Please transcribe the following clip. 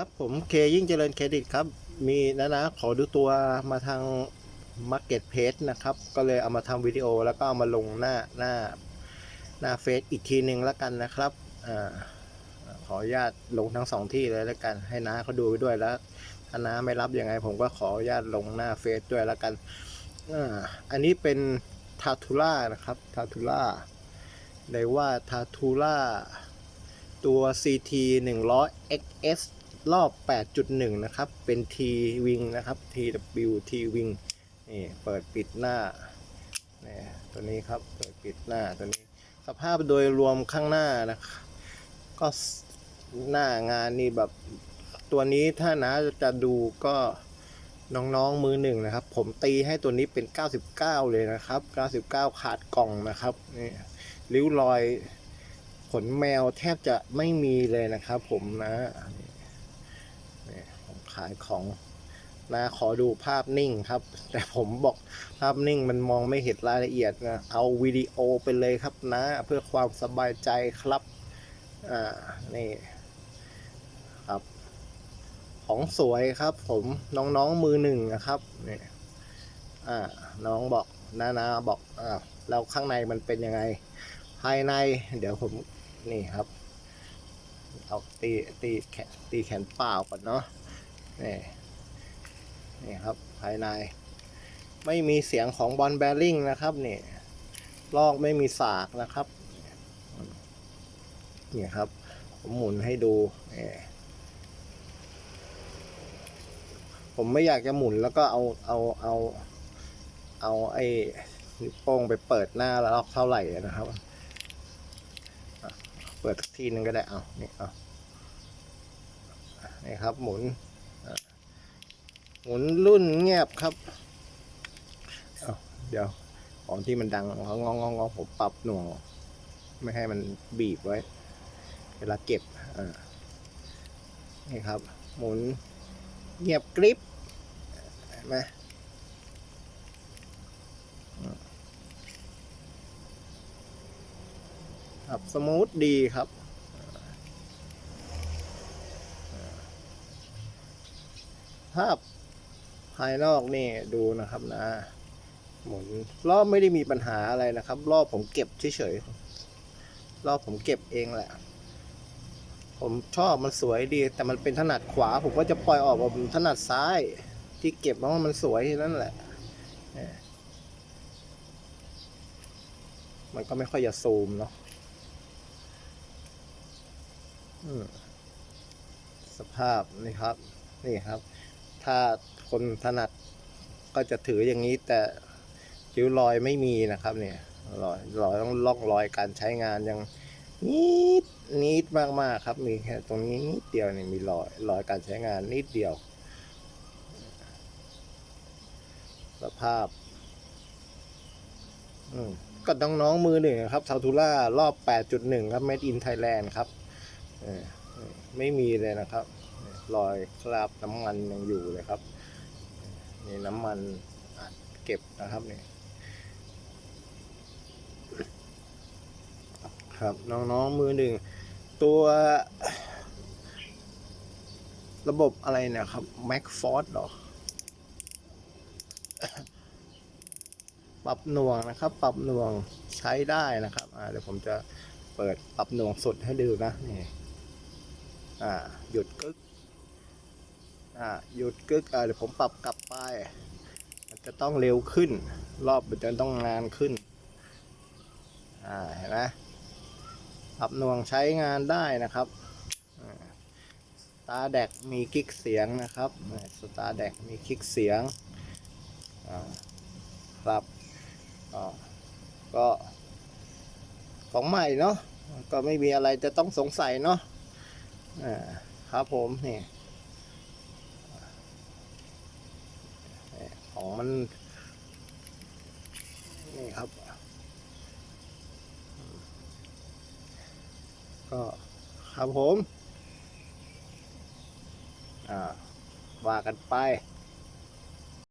ครับผมเคยิ่งเจริญเครดิตครับ มีนะนะขอดูตัวมาทาง Market Page นะครับ ก็เลยเอามาทำวิดีโอแล้วก็เอามาลงหน้าหน้าหน้าเฟซอีกทีหนึ่งแล้วกันนะครับอ่าขออนุญาตลงทั้งสองที่เลยแล้วกันให้น้าเขาดูไปด้วยแล้วถ้าน้าไม่รับยังไง ผมก็ขออนุญาตลงหน้าเฟซด้วยแล้วกันอ่าอันนี้เป็นทาทูล่านะครับทาทูล่าไดว่าทาทูล่าตัว CT 100 XS รอบ 8.1 นะครับ เป็น T Wing นะครับ TW T Wing นี่เปิดปิดหน้านี่ตัวนี้ครับ เปิดปิดหน้าตัวนี้ สภาพโดยรวมข้างหน้านะครับ ก็หน้างานนี่แบบตัวนี้ถ้านะจะดูก็น้องๆมือหนึ่งนะครับ ผมตีให้ตัวนี้เป็น 99 เลยนะครับ 99 ขาดกล่องนะครับนี่ริ้วรอยขนแมวแทบจะไม่มีเลยนะครับผมนะ ขายของนะขอดูภาพนิ่งครับ แต่ผมบอกภาพนิ่งมันมองไม่เห็นรายละเอียดนะเอาวิดีโอไปเลยครับนะ เพื่อความสบายใจครับอ่านี่ครับ ของสวยครับ ผมน้องๆมือหนึ่งนะครับนี่อ่าน้องบอกนานาบอกอ่าแล้วข้างในมันเป็นยังไง ภายใน เดี๋ยวผมนี่ครับเอาตีตีแขนตีแขนเปล่าก่อนเนาะ นี่นี่ครับภายใน ไม่มีเสียงของบอลแบริ่งนะครับนี่ลอกไม่มีสากนะครับนี่ครับผมหมุนให้ดูนี่ผมไม่อยากจะหมุนแล้วก็เอาเอาเอาเอาไอ้นิ้วโป้งไปเปิดหน้าแล้วลอกเท่าไหร่นะครับ เปิดทีนึงก็ได้เอานี่เอานี่ครับหมุน หมุนรุ่นเงียบครับเเดี๋ยวของที่มันดังงองงองผมปรับหน่วงไม่ให้มันบีบไว้ เวลาเก็บอ่านี่ครับ หมุนเงียบกริบมาครับสมูทดีครับภาพ ภายนอกนี่ดูนะครับนะ หมุนรอบไม่ได้มีปัญหาอะไรนะครับ รอบผมเก็บเฉยๆรอบผมเก็บเองแหละ ผมชอบมันสวยดี แต่มันเป็นถนัดขวา ผมก็จะปล่อยออกว่าผมถนัดซ้าย ที่เก็บเพราะว่ามันสวยนั่นแหละเนี่ยมันก็ไม่ค่อยจะซูมเนาะอืมสภาพนี่ครับ นี่ครับ ถ้าคนถนัดก็จะถืออย่างนี้แต่ริ้วรอยไม่มีนะครับเนี่ยรอยรอยต้องล่องรอยการใช้งานยังนิดนิดมากมากๆครับมีแค่ตรงนี้นิดเดียวเนี่ยมีรอยรอยการใช้งานนิดเดียว สภาพอืมก็น้องๆมือหนึ่งครับซาทูล่ารอบ 8.1 ครับ Made in Thailand ครับไม่มีเลยนะครับ รอยคราบน้ำมันยังอยู่เลยครับนี่น้ำมันอัดเก็บนะครับนี่ครับน้องๆมือหนึ่งตัวระบบอะไรเนี่ยครับ Mac Force หรอ ปรับหน่วงนะครับ ปรับหน่วงใช้ได้นะครับเดี๋ยวผมจะเปิดปรับหน่วงสุดให้ดูนะนี่อ่าหยุดกึก อ่าหยุดกึกอ่าเดี๋ยวผมปรับกลับไป มันจะต้องเร็วขึ้น รอบมันจะต้องนานขึ้นอ่าเห็นไหมปรับหน่วงใช้งานได้นะครับตาแดกมีคลิกเสียงนะครับสตาร์แดกมีคลิกเสียงครับก็ของใหม่เนาะก็ไม่มีอะไรจะต้องสงสัยเนาะครับผมนี่ ของมัน นี่ครับ ก็ครับผม อ่าว่ากันไป